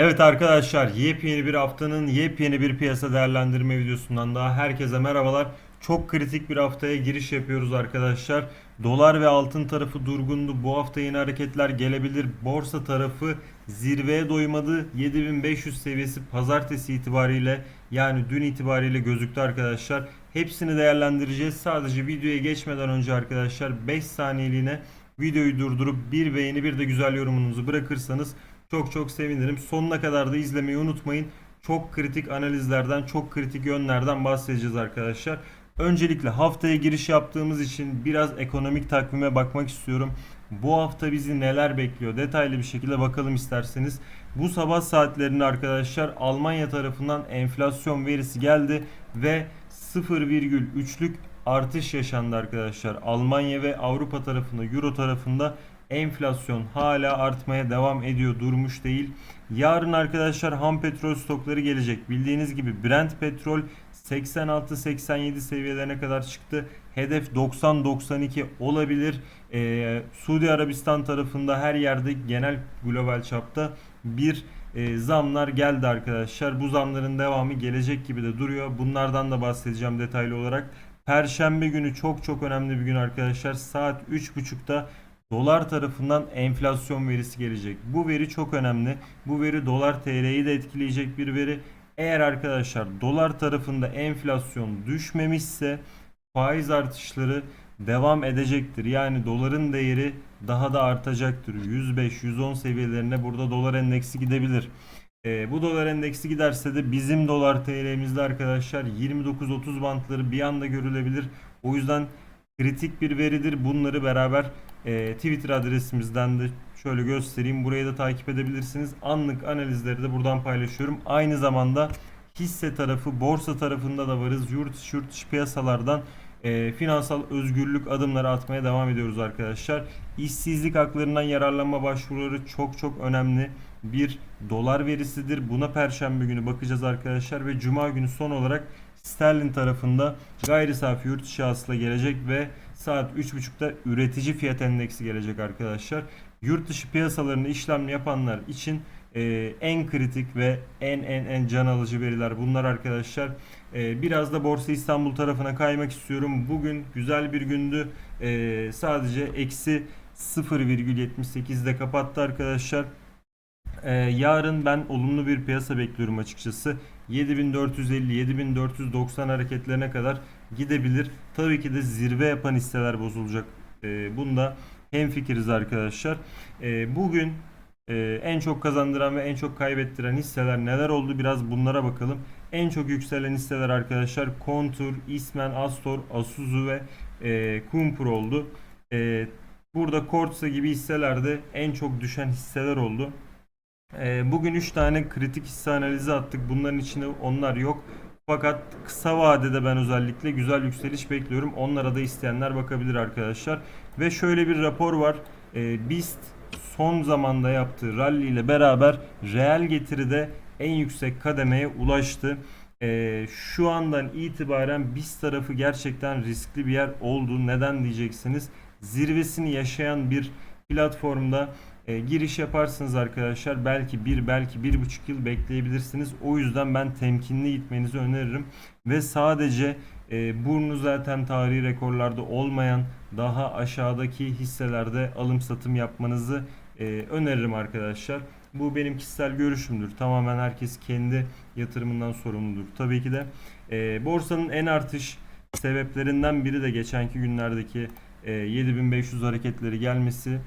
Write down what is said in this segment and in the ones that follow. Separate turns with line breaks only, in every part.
Evet arkadaşlar yepyeni bir haftanın yepyeni bir piyasa değerlendirme videosundan daha herkese merhabalar. Çok kritik bir haftaya giriş yapıyoruz arkadaşlar. Dolar ve altın tarafı durgundu. Bu hafta yeni hareketler gelebilir. Borsa tarafı zirveye doymadı. 7500 seviyesi pazartesi itibariyle yani dün itibariyle gözüktü arkadaşlar. Hepsini değerlendireceğiz. Sadece videoya geçmeden önce arkadaşlar 5 saniyeliğine videoyu durdurup bir beğeni bir de güzel yorumunuzu bırakırsanız çok çok sevinirim. Sonuna kadar da izlemeyi unutmayın. Çok kritik analizlerden, çok kritik yönlerden bahsedeceğiz arkadaşlar. Öncelikle haftaya giriş yaptığımız için biraz ekonomik takvime bakmak istiyorum. Bu hafta bizi neler bekliyor? Detaylı bir şekilde bakalım isterseniz. Bu sabah saatlerinde arkadaşlar Almanya tarafından enflasyon verisi geldi ve 0,3'lük artış yaşandı arkadaşlar. Almanya ve Avrupa tarafında, Euro tarafında enflasyon hala artmaya devam ediyor durmuş değil. Yarın arkadaşlar ham petrol stokları gelecek. Bildiğiniz gibi Brent petrol 86-87 seviyelerine kadar çıktı. Hedef 90-92 olabilir. Ee, Suudi Arabistan tarafında her yerde genel global çapta bir e, zamlar geldi arkadaşlar. Bu zamların devamı gelecek gibi de duruyor. Bunlardan da bahsedeceğim detaylı olarak. Perşembe günü çok çok önemli bir gün arkadaşlar. Saat 3.30'da dolar tarafından enflasyon verisi gelecek. Bu veri çok önemli. Bu veri dolar TL'yi de etkileyecek bir veri. Eğer arkadaşlar dolar tarafında enflasyon düşmemişse faiz artışları devam edecektir. Yani doların değeri daha da artacaktır. 105-110 seviyelerine burada dolar endeksi gidebilir. Ee, bu dolar endeksi giderse de bizim dolar TL'mizde arkadaşlar 29-30 bantları bir anda görülebilir. O yüzden kritik bir veridir. Bunları beraber e, Twitter adresimizden de şöyle göstereyim. Burayı da takip edebilirsiniz. Anlık analizleri de buradan paylaşıyorum. Aynı zamanda hisse tarafı, borsa tarafında da varız. Yurt içi yurt dışı piyasalardan e, finansal özgürlük adımları atmaya devam ediyoruz arkadaşlar. İşsizlik haklarından yararlanma başvuruları çok çok önemli bir dolar verisidir. Buna perşembe günü bakacağız arkadaşlar ve cuma günü son olarak sterlin tarafında gayri safi yurt içi hasıla gelecek ve saat 3.30'da üretici fiyat endeksi gelecek arkadaşlar. Yurt dışı piyasalarında işlem yapanlar için e, en kritik ve en en en can alıcı veriler bunlar arkadaşlar. E, biraz da Borsa İstanbul tarafına kaymak istiyorum. Bugün güzel bir gündü. E, sadece eksi 0,78'de kapattı arkadaşlar. Ee, yarın ben olumlu bir piyasa bekliyorum açıkçası. 7450-7490 hareketlerine kadar gidebilir. Tabii ki de zirve yapan hisseler bozulacak. Ee, bunda hemfikiriz arkadaşlar. Ee, bugün e, en çok kazandıran ve en çok kaybettiren hisseler neler oldu biraz bunlara bakalım. En çok yükselen hisseler arkadaşlar Kontur, İsmen, Astor, Asuzu ve e, Kumpur oldu. E, burada Kortsa gibi hisselerde en çok düşen hisseler oldu. Ee, Bugün 3 tane kritik hisse analizi attık. Bunların içinde onlar yok. Fakat kısa vadede ben özellikle güzel yükseliş bekliyorum. Onlara da isteyenler bakabilir arkadaşlar. Ve şöyle bir rapor var. Ee, BIST son zamanda yaptığı rally ile beraber reel getiride en yüksek kademeye ulaştı. Ee, şu andan itibaren BIST tarafı gerçekten riskli bir yer oldu. Neden diyeceksiniz? Zirvesini yaşayan bir platformda e, giriş yaparsınız arkadaşlar. Belki bir belki bir buçuk yıl bekleyebilirsiniz. O yüzden ben temkinli gitmenizi öneririm. Ve sadece e, burnu zaten tarihi rekorlarda olmayan daha aşağıdaki hisselerde alım satım yapmanızı e, öneririm arkadaşlar. Bu benim kişisel görüşümdür. Tamamen herkes kendi yatırımından sorumludur. Tabii ki de e, borsanın en artış sebeplerinden biri de geçenki günlerdeki e, 7500 hareketleri gelmesi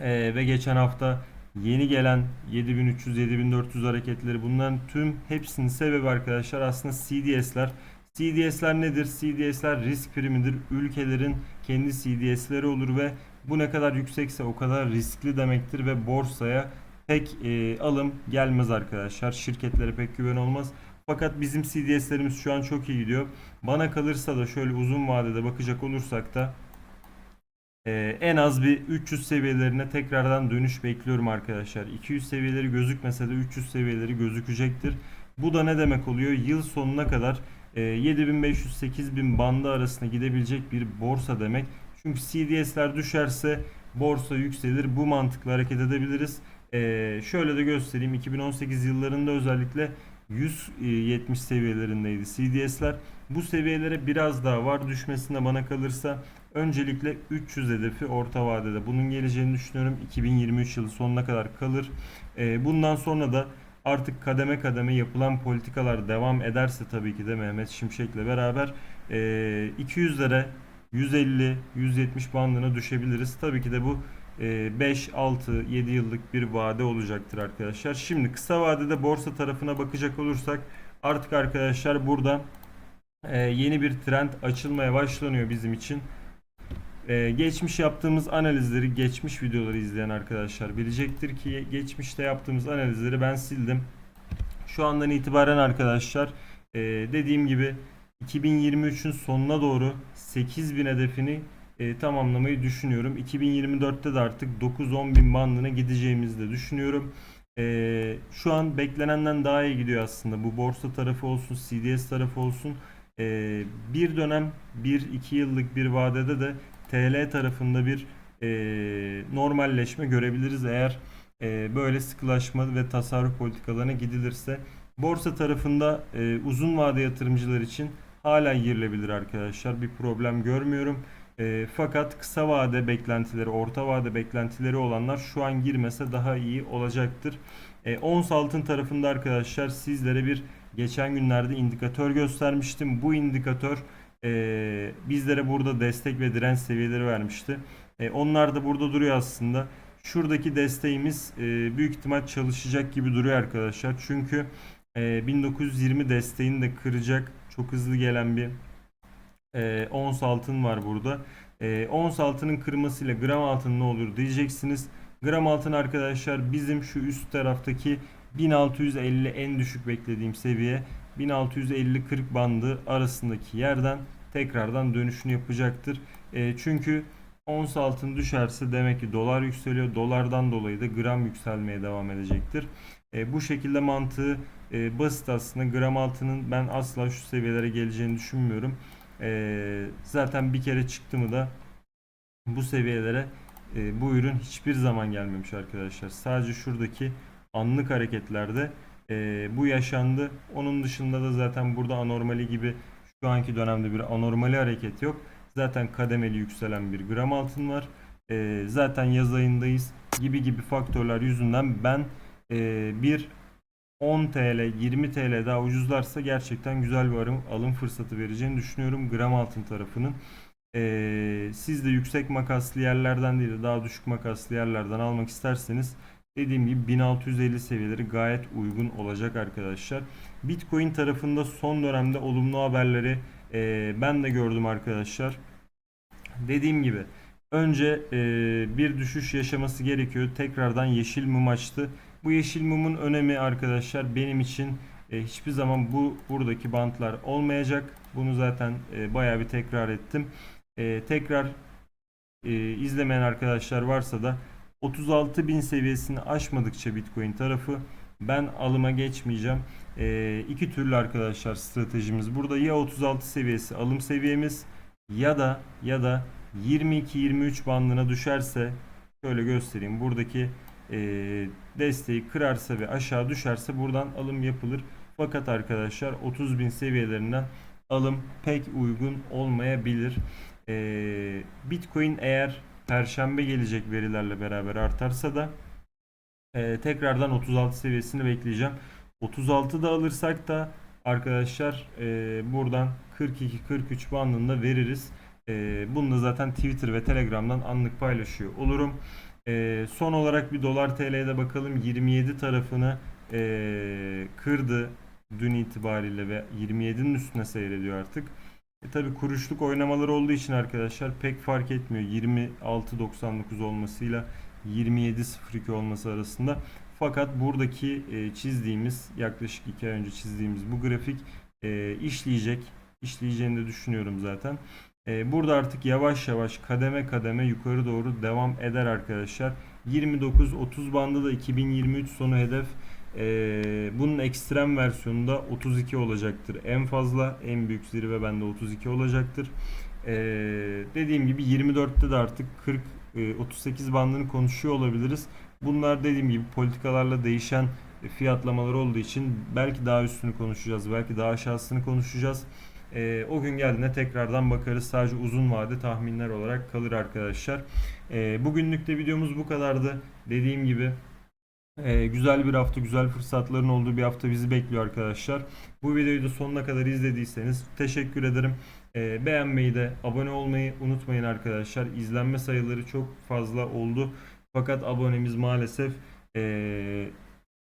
ee, ve geçen hafta yeni gelen 7300-7400 hareketleri bunların tüm hepsinin sebebi arkadaşlar aslında CDS'ler. CDS'ler nedir? CDS'ler risk primidir. Ülkelerin kendi CDS'leri olur ve bu ne kadar yüksekse o kadar riskli demektir ve borsaya pek e, alım gelmez arkadaşlar. Şirketlere pek güven olmaz. Fakat bizim CDS'lerimiz şu an çok iyi gidiyor. Bana kalırsa da şöyle uzun vadede bakacak olursak da ee, en az bir 300 seviyelerine tekrardan dönüş bekliyorum arkadaşlar. 200 seviyeleri gözükmese de 300 seviyeleri gözükecektir. Bu da ne demek oluyor? Yıl sonuna kadar e, 7500-8000 bandı arasında gidebilecek bir borsa demek. Çünkü CDS'ler düşerse borsa yükselir. Bu mantıkla hareket edebiliriz. Ee, şöyle de göstereyim. 2018 yıllarında özellikle 170 seviyelerindeydi CDS'ler. Bu seviyelere biraz daha var düşmesine bana kalırsa öncelikle 300 hedefi orta vadede. Bunun geleceğini düşünüyorum. 2023 yılı sonuna kadar kalır. Ee, bundan sonra da artık kademe kademe yapılan politikalar devam ederse tabii ki de Mehmet Şimşek'le beraber e, 200'lere 150 170 bandına düşebiliriz. Tabii ki de bu e, 5 6 7 yıllık bir vade olacaktır arkadaşlar. Şimdi kısa vadede borsa tarafına bakacak olursak artık arkadaşlar burada e, yeni bir trend açılmaya başlanıyor bizim için. Ee, geçmiş yaptığımız analizleri, geçmiş videoları izleyen arkadaşlar bilecektir ki geçmişte yaptığımız analizleri ben sildim. Şu andan itibaren arkadaşlar e, dediğim gibi 2023'ün sonuna doğru 8000 hedefini e, tamamlamayı düşünüyorum. 2024'te de artık 9-10 bin bandına gideceğimizi de düşünüyorum. E, şu an beklenenden daha iyi gidiyor aslında. Bu borsa tarafı olsun, CDS tarafı olsun. E, bir dönem 1-2 yıllık bir vadede de TL tarafında bir e, normalleşme görebiliriz eğer e, böyle sıkılaşma ve tasarruf politikalarına gidilirse. Borsa tarafında e, uzun vade yatırımcılar için hala girilebilir arkadaşlar. Bir problem görmüyorum. E, fakat kısa vade beklentileri, orta vade beklentileri olanlar şu an girmese daha iyi olacaktır. E, ons altın tarafında arkadaşlar sizlere bir geçen günlerde indikatör göstermiştim. Bu indikatör e, bizlere burada destek ve direnç seviyeleri vermişti. E, onlar da burada duruyor aslında. Şuradaki desteğimiz e, büyük ihtimal çalışacak gibi duruyor arkadaşlar. Çünkü e, 1920 desteğini de kıracak çok hızlı gelen bir e, ons altın var burada. E, ons altının kırmasıyla gram altın ne olur diyeceksiniz. Gram altın arkadaşlar bizim şu üst taraftaki 1650 en düşük beklediğim seviye 1650-40 bandı arasındaki yerden tekrardan dönüşünü yapacaktır. E, çünkü ons altın düşerse demek ki dolar yükseliyor. Dolardan dolayı da gram yükselmeye devam edecektir. E, bu şekilde mantığı e, basit aslında. Gram altının ben asla şu seviyelere geleceğini düşünmüyorum. E, zaten bir kere çıktı mı da bu seviyelere e, bu ürün hiçbir zaman gelmemiş arkadaşlar. Sadece şuradaki anlık hareketlerde e, bu yaşandı. Onun dışında da zaten burada anormali gibi şu anki dönemde bir anormali hareket yok. Zaten kademeli yükselen bir gram altın var. E, zaten yaz ayındayız gibi gibi faktörler yüzünden ben e, bir 10 TL 20 TL daha ucuzlarsa gerçekten güzel bir alım, alım fırsatı vereceğini düşünüyorum gram altın tarafının. E, siz de yüksek makaslı yerlerden değil de daha düşük makaslı yerlerden almak isterseniz Dediğim gibi 1650 seviyeleri gayet uygun olacak arkadaşlar. Bitcoin tarafında son dönemde olumlu haberleri e, ben de gördüm arkadaşlar. Dediğim gibi önce e, bir düşüş yaşaması gerekiyor. Tekrardan yeşil mum açtı. Bu yeşil mumun önemi arkadaşlar benim için e, hiçbir zaman bu buradaki bantlar olmayacak. Bunu zaten e, bayağı bir tekrar ettim. E, tekrar e, izlemeyen arkadaşlar varsa da 36 bin seviyesini aşmadıkça Bitcoin tarafı ben alıma geçmeyeceğim. E, iki türlü arkadaşlar stratejimiz burada ya 36 seviyesi alım seviyemiz ya da ya da 22-23 bandına düşerse şöyle göstereyim buradaki e, desteği kırarsa ve aşağı düşerse buradan alım yapılır. Fakat arkadaşlar 30 bin seviyelerinden alım pek uygun olmayabilir. E, Bitcoin eğer Perşembe gelecek verilerle beraber artarsa da e, tekrardan 36 seviyesini bekleyeceğim. 36 da alırsak da arkadaşlar e, buradan 42-43 bandında veririz. E, bunu da zaten Twitter ve Telegram'dan anlık paylaşıyor olurum. E, son olarak bir dolar TL'ye bakalım. 27 tarafını e, kırdı dün itibariyle ve 27'nin üstüne seyrediyor artık. E tabi kuruşluk oynamaları olduğu için arkadaşlar pek fark etmiyor. 26.99 olmasıyla 27.02 olması arasında. Fakat buradaki e, çizdiğimiz yaklaşık 2 ay önce çizdiğimiz bu grafik e, işleyecek. İşleyeceğini de düşünüyorum zaten. E, burada artık yavaş yavaş kademe kademe yukarı doğru devam eder arkadaşlar. 29-30 bandı da 2023 sonu hedef. Ee, bunun ekstrem versiyonunda 32 olacaktır. En fazla en büyük zirve bende 32 olacaktır. Ee, dediğim gibi 24'te de artık 40 e, 38 bandını konuşuyor olabiliriz. Bunlar dediğim gibi politikalarla değişen fiyatlamalar olduğu için belki daha üstünü konuşacağız, belki daha aşağısını konuşacağız. Ee, o gün geldiğinde tekrardan bakarız. Sadece uzun vade tahminler olarak kalır arkadaşlar. Ee, bugünlük de videomuz bu kadardı. Dediğim gibi ee, güzel bir hafta, güzel fırsatların olduğu bir hafta bizi bekliyor arkadaşlar. Bu videoyu da sonuna kadar izlediyseniz teşekkür ederim. Ee, beğenmeyi de, abone olmayı unutmayın arkadaşlar. İzlenme sayıları çok fazla oldu. Fakat abonemiz maalesef ee,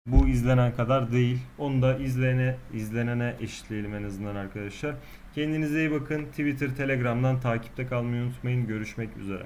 bu izlenen kadar değil. Onu da izleyene, izlenene eşitleyelim en azından arkadaşlar. Kendinize iyi bakın. Twitter, Telegram'dan takipte kalmayı unutmayın. Görüşmek üzere.